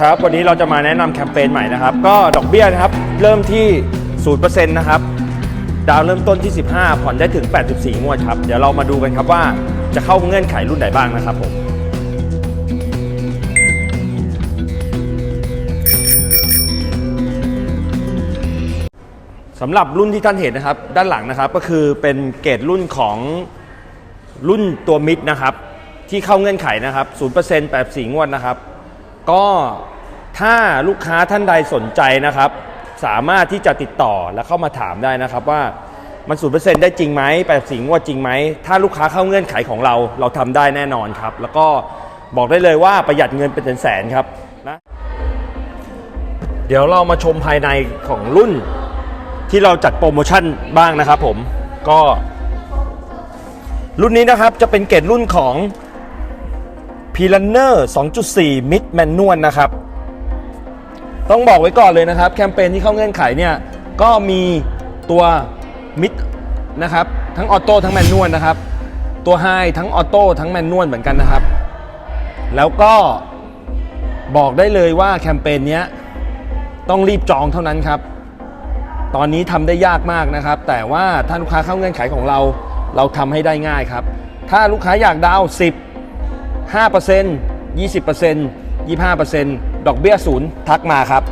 ครับวันนี้เราจะมาแนะนำแคมเปญใหม่นะครับ ก็ดอกเบี้ยนะครับ เริ่มที่ 0%นะครับ ดาวเริ่มต้นที่ 15 ผ่อนได้ถึง 84 งวดครับ เดี๋ยวเรามาดูกันครับว่าจะเข้าเงื่อนไขรุ่นไหนบ้างนะครับผมสำหรับรุ่นที่ท่านเห็นนะครับ ด้านหลังนะครับก็คือเป็นเกรดรุ่นของรุ่นตัวมิดนะครับ ที่เข้าเงื่อนไขนะครับ 0% 84 งวดนะครับ ก็ถ้าลูกค้าท่านใดสนใจนะครับ สามารถที่จะติดต่อและเข้ามาถามได้นะครับว่ามัน0%ได้จริงไหม84งวดจริงไหม ถ้าลูกค้าเข้าเงื่อนไขของเราเราทำได้แน่นอนครับ แล้วก็บอกได้เลยว่าประหยัดเงินเป็นแสนครับนะเดี๋ยวเรามาชมภายในของรุ่นที่เราจัดโปรโมชั่นบ้างนะครับผมก็รุ่นนี้นะครับจะเป็นเกรดรุ่นของ p l a n n e r 2.4 Mid Manual นะครับ ต้องบอกไว้ก่อนเลยนะครับ แคมเปญที่เข้าเงื่อนไขเนี่ย ก็มีตัว Mid นะครับ ทั้งออโต้ทั้งแมนนวลนะครับ ตัว High ทั้งออโต้ทั้งแมนนวลเหมือนกันนะครับ แล้วก็บอกได้เลยว่าแคมเปญนี้ต้องรีบจองเท่านั้นครับ ตอนนี้ทำได้ยากมากนะครับ แต่ว่าถ้าลูกค้าเข้าเงื่อนไขของเรา เราทำให้ได้ง่ายครับ ถ้าลูกค้าอยากดาวน์10 5% 20% 25%ดอกเบี้ยศูนย์ทักมาครับ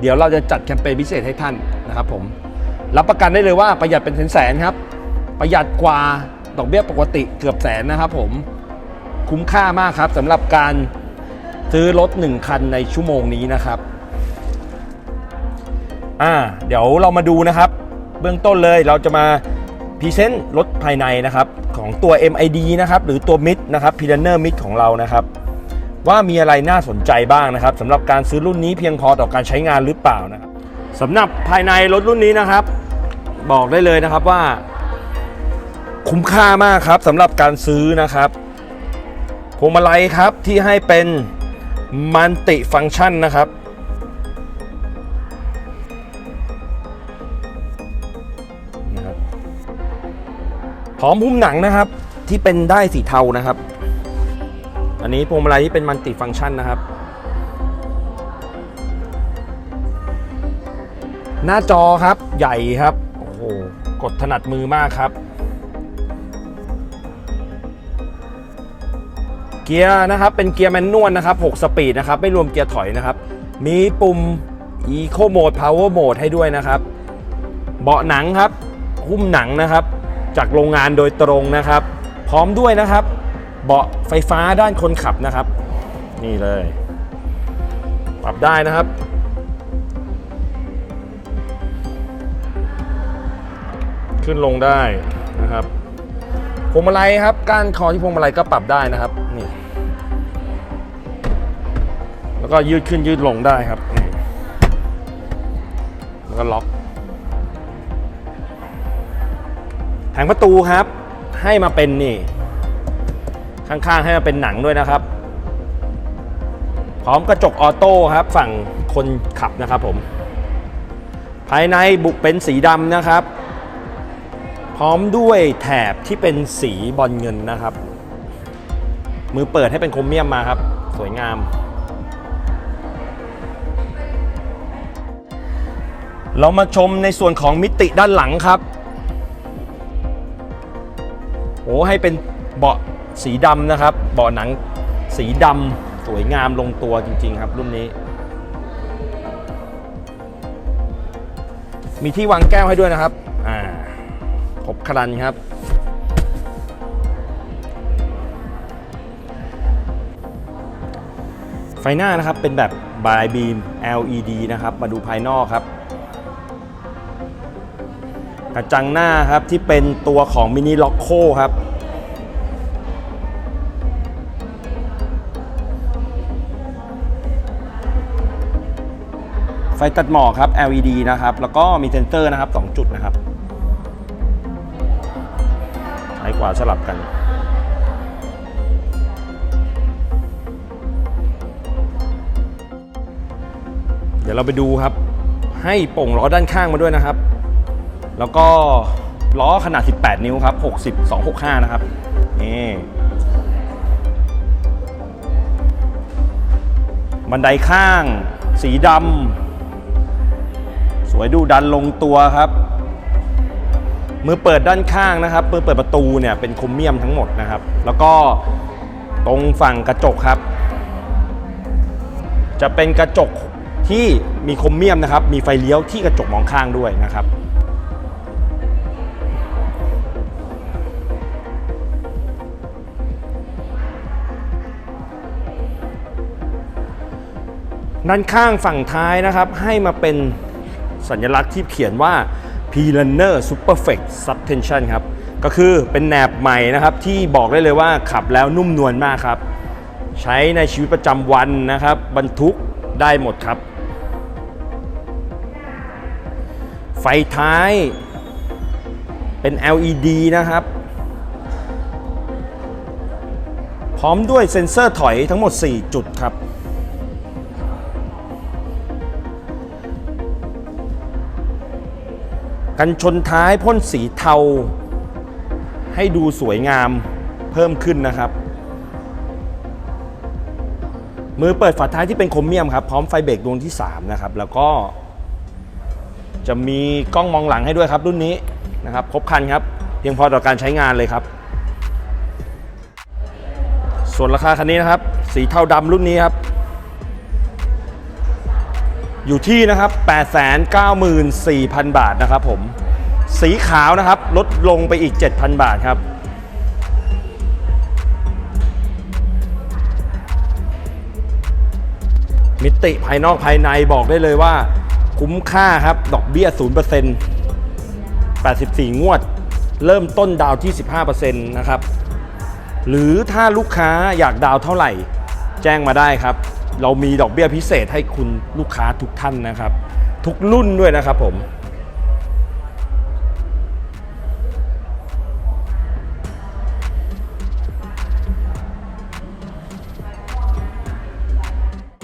เดี๋ยวเราจะจัดแคมเปญพิเศษให้ท่านนะครับผม รับประกันได้เลยว่าประหยัดเป็นแสนๆครับ ประหยัดกว่าดอกเบี้ยปกติเกือบแสนนะครับผม คุ้มค่ามากครับสำหรับการซื้อรถ 1 คันในชั่วโมงนี้นะครับ อ่า เดี๋ยวเรามาดูนะครับ เบื้องต้นเลยเราจะมา พรีเซนต์รถภายในนะครับของตัว MID นะครับหรือตัว MID นะครับ p i l a n e r MID ของเรานะครับว่ามีอะไรน่าสนใจบ้างนะครับสำหรับการซื้อรุ่นนี้เพียงพอต่อการใช้งานหรือเปล่านะครับสำหรับภายในรถรุ่นนี้นะครับ บอกได้เลยนะครับว่า คุ้มค่ามากครับสำหรับการซื้อนะครับพวงมาลัยครับที่ให้เป็นมันติฟัง c t ชันนนะครับ พร้อมหุ้มหนังนะครับ ที่เป็นได้สีเทานะครับ อันนี้พวงมาลัยที่เป็นมัลติฟังก์ชันนะครับ หน้าจอครับใหญ่ครับโอ้โหกดถนัดมือมากครับ เกียร์นะครับเป็นเกียร์แมนนวลนะครับ 6 สปีดนะครับ ไม่รวมเกียร์ถอยนะครับ มีปุ่ม Eco Mode Power Mode ให้ด้วยนะครับ เบาะหนังครับหุ้มหนังนะครับ จากโรงงานโดยตรงนะครับ พร้อมด้วยนะครับ เบาะไฟฟ้าด้านคนขับนะครับ นี่เลย ปรับได้นะครับ ขึ้นลงได้นะครับพวงมาลัยครับก้านคอที่พวงมาลัยก็ปรับได้นะครับนี่แล้วก็ยืดขึ้นยืดลงได้ครับนี่แล้วก็ล็อก แผงประตูครับ ให้มาเป็นนี่ ข้างๆให้มาเป็นหนังด้วยนะครับ พร้อมกระจกออโต้ครับ ฝั่งคนขับนะครับผม ภายในบุกเป็นสีดำนะครับ พร้อมด้วยแถบที่เป็นสีบอลเงินนะครับ มือเปิดให้เป็นโครเมียมมาครับ สวยงามเรามาชมในส่วนของมิติด้านหลังครับ โอ้ให้เป็นเบาะสีดำนะครับ เบาะหนังสีดำสวยงามลงตัวจริง ๆ ครับ รุ่นนี้ มีที่วางแก้วให้ด้วยนะครับ อ่าครบครันครับไฟหน้านะครับเป็นแบบ by beam LED นะครับ มาดูภายนอกครับ กระจังหน้าครับที่เป็นตัวของมินิล็อกโคครับ ไฟตัดหมอกครับ LED นะครับ แล้วก็มีเซนเซอร์นะครับ 2 จุดนะครับซ้ายขวาสลับกันเดี๋ยวเราไปดูครับ ให้โป่งล้อด้านข้างมาด้วยนะครับ แล้วก็ล้อขนาด 18 นิ้วครับ 60 265 นะครับ นี่บันไดข้าง สีดำสวยดูดันลงตัวครับ มือเปิดด้านข้างนะครับมือเปิดประตูเนี่ยเป็นครเมียมทั้งหมดนะครับ แล้วก็ตรงฝั่งกระจกครับ จะเป็นกระจกที่มีครเมียมนะครับ มีไฟเลี้ยวที่กระจกมองข้างด้วยนะครับ ด้านข้างฝั่งท้ายนะครับ ให้มาเป็นสัญลักษณ์ที่เขียนว่า p l a n n e r Superfect Suspension ครับ ก็คือเป็นแหนบใหม่นะครับที่บอกได้เลยว่าขับแล้วนุ่มนวลมากครับ ใช้ในชีวิตประจำวันนะครับ บรรทุกได้หมดครับ ไฟท้ายเป็น LED นะครับ พร้อมด้วยเซ็นเซอร์ถอยทั้งหมด 4 จุดครับ กันชนท้ายพ่นสีเทา ให้ดูสวยงามเพิ่มขึ้นนะครับ มือเปิดฝาท้ายที่เป็นโครเมียมครับ พร้อมไฟเบรกดวงที่ 3 นะครับ แล้วก็จะมีกล้องมองหลังให้ด้วยครับรุ่นนี้นะครับครบคันครับเพียงพอต่อการใช้งานเลยครับ ส่วนราคาคันนี้นะครับ สีเทาดำรุ่นนี้ครับ อยู่ที่นะครับ 894,000 บาทนะครับผมสีขาวนะครับ ลดลงไปอีก 7,000 บาทครับ มิติภายนอกภายในบอกได้เลยว่า คุ้มค่าครับ ดอกเบี้ย 0% 84 งวด เริ่มต้นดาวที่ 15%นะครับ หรือถ้าลูกค้าอยากดาวเท่าไหร่ แจ้งมาได้ครับ เรามีดอกเบี้ยพิเศษให้คุณลูกค้าทุกท่านนะครับ ทุกรุ่นด้วยนะครับผม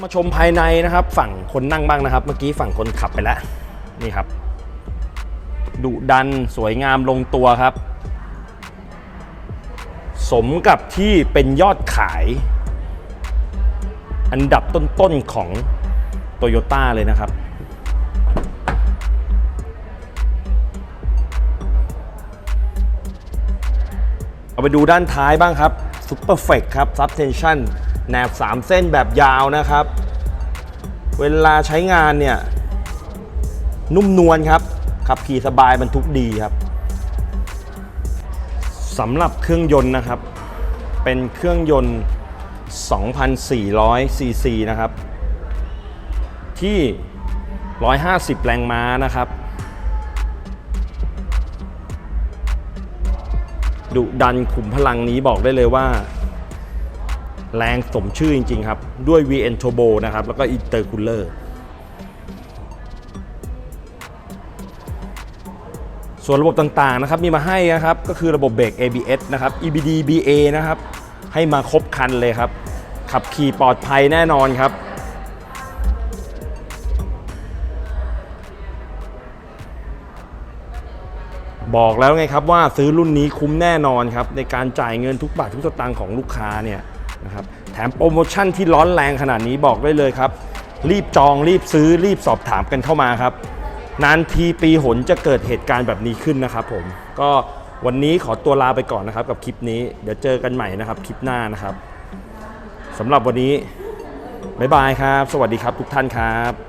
มาชมภายในนะครับ ฝั่งคนนั่งบ้างนะครับ เมื่อกี้ฝั่งคนขับไปแล้ว นี่ครับดุดันสวยงามลงตัวครับ สมกับที่เป็นยอดขาย อันดับต้นๆของโตโยต้าเลยนะครับ เอาไปดูด้านท้ายบ้างครับ Super f e c ครับ Subtension แหนบ 3 เส้นแบบยาวนะครับ เวลาใช้งานเนี่ย นุ่มนวลครับ ขับขี่สบายบรรทุกดีครับสำหรับเครื่องยนต์นะครับ เป็นเครื่องยนต์ 2,400 ซีซีนะครับ ที่ 150 แรงม้านะครับ ดุดันขุมพลังนี้บอกได้เลยว่า แรงสมชื่อจริง ๆ ครับ ด้วย VN Turbo นะครับ แล้วก็ Intercooler ส่วนระบบต่างๆนะครับมีมาให้นะครับ ก็คือระบบเบรก ABS นะครับ EBD BA นะครับ ให้มาครบคันเลยครับ ขับขี่ปลอดภัยแน่นอนครับ บอกแล้วไงครับว่าซื้อรุ่นนี้คุ้มแน่นอนครับ ในการจ่ายเงินทุกบาททุกสตางค์ของลูกค้าเนี่ยนะครับแถมโปรโมชั่นที่ร้อนแรงขนาดนี้บอกได้เลยครับ รีบจองรีบซื้อรีบสอบถามกันเข้ามาครับ นานทีปีหนจะเกิดเหตุการณ์แบบนี้ขึ้นนะครับผมก็ วันนี้ขอตัวลาไปก่อนนะครับ กับคลิปนี้ เดี๋ยวเจอกันใหม่นะครับคลิปหน้านะครับสำหรับวันนี้บ๊ายบายครับ สวัสดีครับทุกท่านครับ